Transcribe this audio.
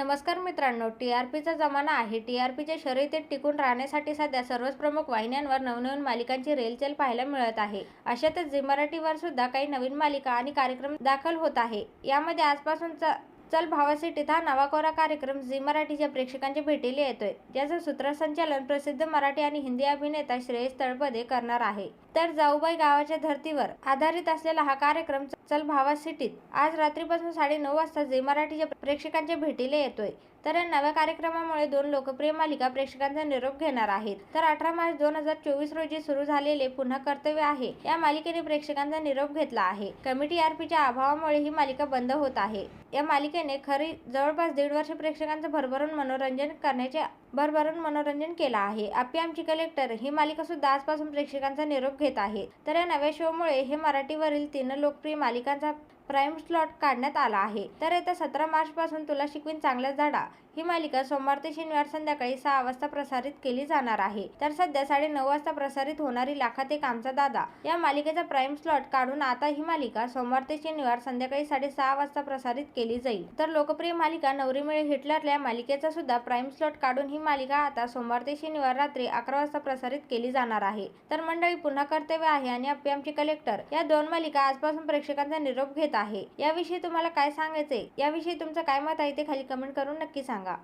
नमस्कार मित्रांनो T R पीचा जमाना आहे. टी आर पीच्या शर्यतीत टिकून राहण्यासाठी सध्या सर्वच प्रमुख वाहिन्यांवर नवनवीन मालिकांची रेलचेल पाहायला मिळत आहे. अशातच झी मराठीवर सुद्धा काही नवीन मालिका आणि कार्यक्रम दाखल होत आहे. यामध्ये आजपासून चल भावासिटीत हा नवाकोरा कार्यक्रम झी मराठीच्या प्रेक्षकांच्या भेटीला येतोय ज्याचं सूत्रसंचालन प्रसिद्ध मराठी आणि हिंदी अभिनेता श्रेयस तळपदे करणार आहे. तर जाऊबाई गावाच्या धर्तीवर आधारित असलेला हा कार्यक्रम चल भावा सिटीत आज रात्रीपासून साडे नऊ वाजता झी मराठीच्या प्रेक्षकांच्या भेटीला येतोय. तर या नव्या कार्यक्रमामुळे दोन लोकप्रिय मालिका प्रेक्षकांचा निरोप घेणार आहेत. तर अठरा मार्च दोन हजार चोवीस रोजी सुरू झालेले पुन्हा कर्तव्य आहे. या मालिकेने प्रेक्षकांचा निरोप घेतला आहे. कमिटी आरपीच्या अभावामुळे ही मालिका बंद होत आहे. या मालिकेने खरी जवळपास दीड वर्ष प्रेक्षकांचं भरभरून मनोरंजन करण्याचे भरभरून मनोरंजन केलं आहे. आपी आमची कलेक्टर ही मालिका सुद्धा आजपासून प्रेक्षकांचा निरोप घेत आहे तर या नव्या शोमुळे हे मराठीवरील तीन लोकप्रिय मालिकांचा प्राईम स्लॉट काढण्यात आला आहे. तर येत्या सतरा मार्च पासून तुला शिकवीन चांगला झाडा. ही मालिका सोमवार ते शनिवार संध्याकाळी सहा वाजता प्रसारित केली जाणार आहे. तर सध्या साडे नऊ वाजता प्रसारित होणारी लाखात एक आमचा दादा. या मालिकेचा प्राईम स्लॉट काढून आता ही मालिका सोमवार ते शनिवार संध्याकाळी साडेसहा वाजता प्रसारित केली जाईल. तर लोकप्रिय मालिका नवरी मिळे हिटलर मालिकेचा सुद्धा प्राईम स्लॉट काढून ही मालिका आता सोमवार ते शनिवार रात्री अकरा वाजता प्रसारित केली जाणार आहे. तर मंडळी पुन्हा कर्तव्य आहे आणि अप्पी आमची कलेक्टर या दोन मालिका आजपासून प्रेक्षकांचा निरोप घेतात. आहे. याविषयी तुम्हाला काय सांगायचे याविषयी तुमचं काय मत आहे ते खाली कमेंट करून नक्की सांगा.